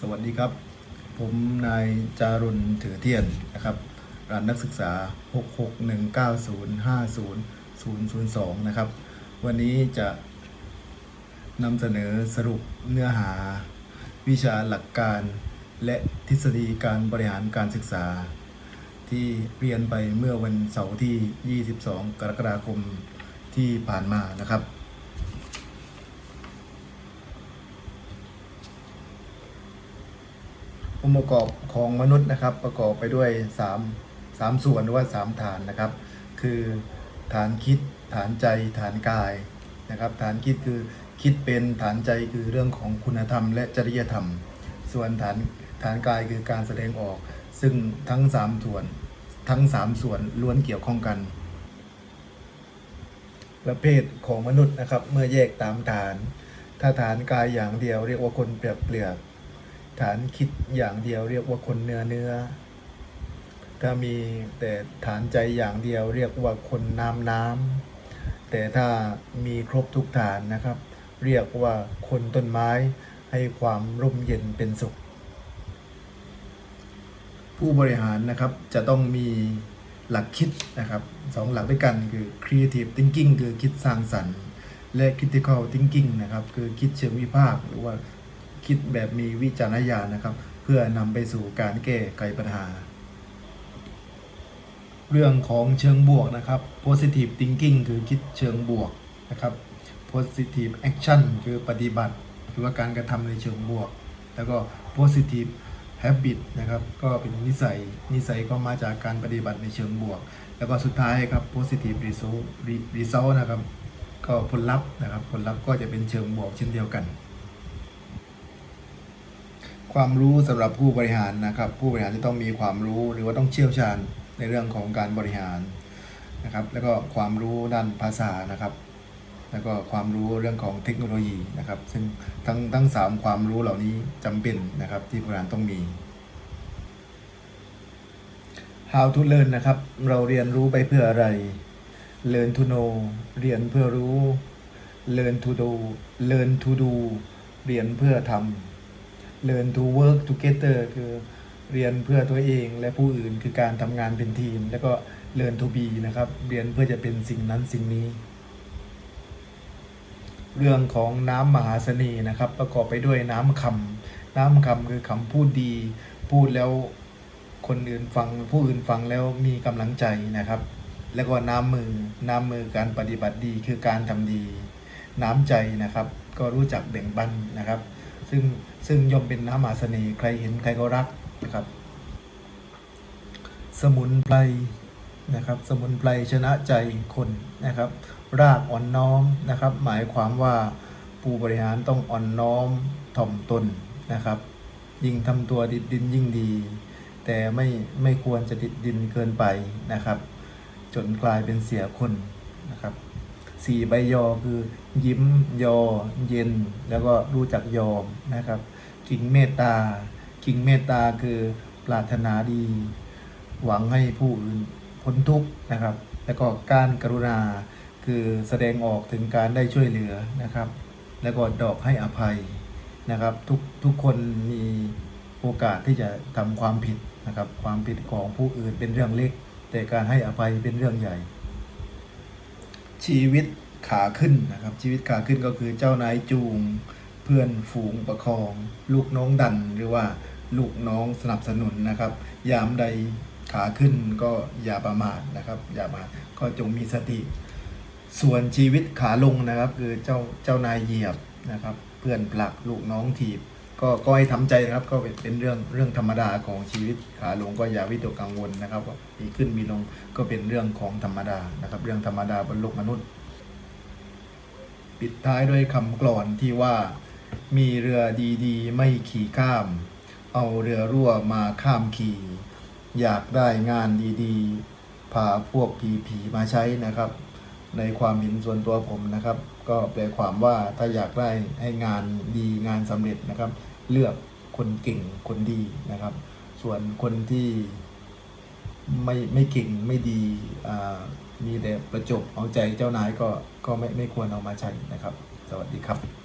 สวัสดีครับ ผมนายจารุณถือเทียนนะครับร้านนักศึกษา 661905002 นะครับ วันนี้จะนำเสนอสรุปเนื้อหา วิชาหลักการ และทฤษฎีการบริหารการศึกษา ที่เรียนไปเมื่อวันเสาร์ที่ 22 กรกฎาคมที่ผ่านมานะครับ องค์ประกอบของมนุษย์นะครับ ประกอบไปด้วย3 3ส่วนหรือว่า 3 ฐานนะครับ คือฐานคิดฐานใจฐานกายนะครับ ฐานคิดคือคิดเป็นฐานใจคือเรื่องของคุณธรรม และจริยธรรม ส่วนฐานฐานกายคือการแสดงออก ซึ่งทั้ง 3 ส่วนทั้ง 3 ส่วนล้วนเกี่ยวข้องกันประเภทของมนุษย์นะครับ เมื่อแยกตามฐาน ถ้าฐานกายอย่างเดียวเรียกว่าคนเปรียบเปลือก ฐานคิดอย่างเดียวเรียกว่าคนเนื้อเนื้อ ถ้ามีแต่ฐานใจอย่างเดียวเรียกว่าคนน้ำน้ำแต่ถ้ามีครบทุกฐานนะครับ เรียกว่าคนต้นไม้ให้ความร่มเย็นเป็นสุข ผู้บริหารนะครับจะต้องมีหลักคิดนะครับสองหลักด้วยกันคือ creative thinking คือคิดสร้างสรรค์ และ critical thinking นะครับคือคิดเชิงวิพากษ์หรือว่า คิดแบบมีวิจารณญาณนะครับ เพื่อนำไปสู่การแก้ไขปัญหา เรื่องของเชิงบวกนะครับ positive thinking คือคิดเชิงบวกนะครับ positive action คือปฏิบัติ หรือว่าการกระทำในเชิงบวก แล้วก็ positive habit นะครับ ก็เป็นนิสัย นิสัยก็มาจากการปฏิบัติในเชิงบวก แล้วก็สุดท้ายครับ positive result result นะครับ ก็ผลลัพธ์นะครับ ผลลัพธ์ก็จะเป็นเชิงบวกเช่นเดียวกัน ความรู้สำหรับผู้บริหารนะครับ ผู้บริหารจะต้องมีความรู้หรือว่าต้องเชี่ยวชาญในเรื่องของการบริหารนะครับ แล้วก็ความรู้ด้านภาษานะครับ แล้วก็ความรู้เรื่องของเทคโนโลยีนะครับ ซึ่งทั้งทั้งสามความรู้เหล่านี้จำเป็นนะครับที่ผู้บริหารต้องมี How to learn นะครับ เราเรียนรู้ไปเพื่ออะไร Learn to know เรียนเพื่อรู้ Learn to do Learn to do เรียนเพื่อทำ Learn to work together คือเรียนเพื่อตัวเองและผู้อื่นคือการทำงานเป็นทีม แล้วก็ Learn to be นะครับ เรียนเพื่อจะเป็นสิ่งนั้นสิ่งนี้ เรื่องของน้ำมหาเสน่ห์นะครับ ประกอบไปด้วยน้ำคำน้ำคำคือคำพูดดี พูดแล้วคนอื่นฟังผู้อื่นฟังแล้วมีกำลังใจนะครับ แล้วก็น้ำมือน้ำมือการปฏิบัติดีคือการทำดี น้ำใจนะครับ ก็รู้จักแบ่งปันนะครับ ซึ่งซึ่งย่อมเป็นน้ำมหาเสน่ห์ใครเห็นใครก็รักนะครับ สมุนไพรนะครับ สมุนไพรชนะใจคนนะครับ รากอ่อนน้อมนะครับ หมายความว่าผู้บริหารต้องอ่อนน้อมถ่อมตนนะครับ ยิ่งทำตัวดิดดินยิ่งดี แต่ไม่ไม่ควรจะดิดดินเกินไปนะครับ จนกลายเป็นเสียคนนะครับ สี่ใบยอคือ ยิ้มยอ เย็น แล้วก็รู้จักยอมนะครับกิ่งเมตตากิ่งเมตตาคือปรารถนาดี หวังให้ผู้อื่นพ้นทุกข์นะครับ แล้วก็การกรุณาคือแสดงออกถึงการได้ช่วยเหลือนะครับ แล้วก็ดอกให้อภัยนะครับทุกทุกคนมีโอกาสที่จะทำความผิดนะครับ ความผิดของผู้อื่นเป็นเรื่องเล็ก แต่การให้อภัยเป็นเรื่องใหญ่ ชีวิตขาขึ้นนะครับ ชีวิตขาขึ้นก็คือเจ้านายจูง เพื่อนฝูงประคอง ลูกน้องดันหรือว่าลูกน้องสนับสนุนนะครับ ยามใดขาขึ้นก็อย่าประมาทนะครับ อย่ามาทก็จงมีสติ ส่วนชีวิตขาลงนะครับ คือเจ้าเจ้านายเหยียบนะครับ เพื่อนผลักลูกน้องถีบ ก็ก็ให้ทำใจนะครับก็เป็นเป็นเรื่องเรื่องธรรมดาของชีวิตขาลงก็อย่าวิตกกังวลนะครับมีขึ้นมีลงก็เป็นเรื่องของธรรมดานะครับ เรื่องธรรมดาบนโลกมนุษย์ ปิดท้ายด้วยคำกลอนที่ว่า มีเรือดีๆ ไม่ขี่ข้าม เอาเรือรั่วมาข้ามขี่อยากได้งานดีๆพาพวกผีๆมาใช้นะครับ ในความเห็นส่วนตัวผมนะครับ ก็แปลความว่าถ้าอยากได้ให้งานดีงานสำเร็จนะครับ เลือกคนเก่งคนดีนะครับ ส่วนคนที่ไม่ไม่เก่งไม่ดีมีแต่ประจบเอาใจเจ้านายก็ก็ไม่ไม่ควรเอามาใช้นะครับ สวัสดีครับ